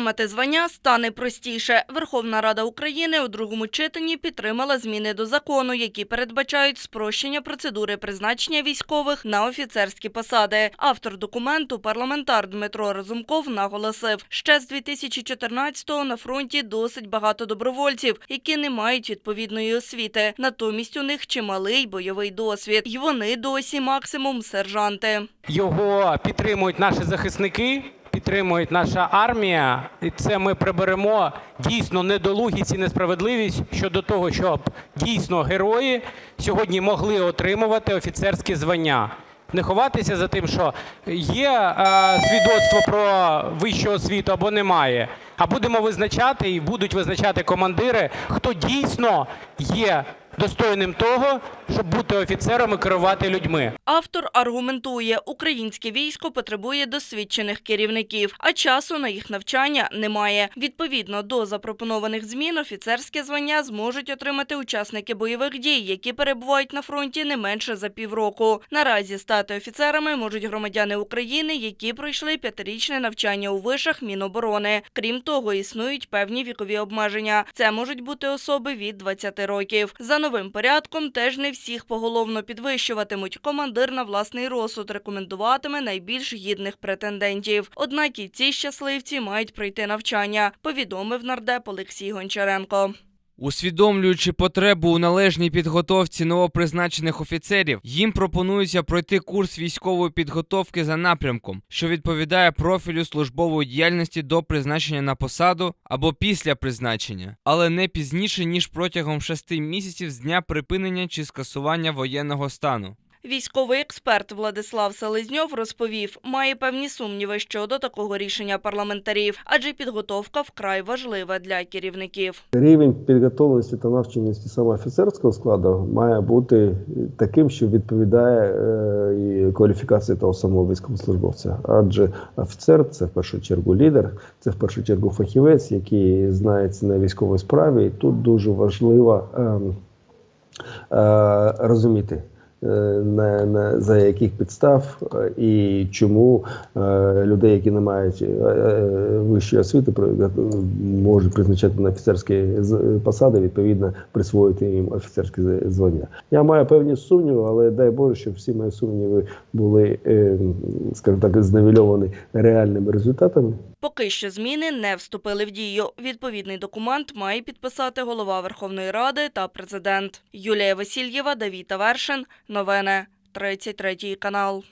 Отримати звання стане простіше. Верховна Рада України у другому читанні підтримала зміни до закону, які передбачають спрощення процедури призначення військових на офіцерські посади. Автор документу, парламентар Дмитро Разумков, наголосив, ще з 2014-го на фронті досить багато добровольців, які не мають відповідної освіти. Натомість у них чималий бойовий досвід, і вони досі максимум сержанти. Його підтримують наші захисники, підтримують наша армія, і це ми приберемо дійсно недолугість і несправедливість щодо того, щоб дійсно герої сьогодні могли отримувати офіцерські звання. Не ховатися за тим, що є е, свідоцтво про вищу освіту або немає. А будемо визначати і будуть визначати командири, хто дійсно є достойним того, щоб бути офіцером і керувати людьми. Автор аргументує, українське військо потребує досвідчених керівників, а часу на їх навчання немає. Відповідно до запропонованих змін, офіцерське звання зможуть отримати учасники бойових дій, які перебувають на фронті не менше за півроку. Наразі стати офіцерами можуть громадяни України, які пройшли п'ятирічне навчання у вишах Міноборони. Крім того, існують певні вікові обмеження. Це можуть бути особи від 20 років. За новим порядком теж не всіх поголовно підвищуватимуть. Командир на власний розсуд рекомендуватиме найбільш гідних претендентів. Однак і ці щасливці мають пройти навчання, повідомив нардеп Олексій Гончаренко. Усвідомлюючи потребу у належній підготовці новопризначених офіцерів, їм пропонується пройти курс військової підготовки за напрямком, що відповідає профілю службової діяльності до призначення на посаду або після призначення, але не пізніше ніж протягом шести місяців з дня припинення чи скасування воєнного стану. Військовий експерт Владислав Селезньов розповів, має певні сумніви щодо такого рішення парламентарів, адже підготовка вкрай важлива для керівників. Рівень підготовленості та навченості саме офіцерського складу має бути таким, що відповідає е, і кваліфікації того самого військовослужбовця. Адже офіцер це в першу чергу лідер, це в першу чергу фахівець, який знається на військовій справі. І тут дуже важливо ем, е, розуміти. Е, На, на за яких підстав е, і чому е, людей, які не мають е, е, вищої освіти, можуть призначати на офіцерські посади, відповідно присвоїти їм офіцерське з- звання. Я маю певні сумніви, але дай Боже, щоб всі мої сумніви були, е, скажімо так, зневельовані реальними результатами. Поки що зміни не вступили в дію. Відповідний документ має підписати голова Верховної Ради та президент. Юлія Васильєва, Давіта Вершин. Новини 33 канал.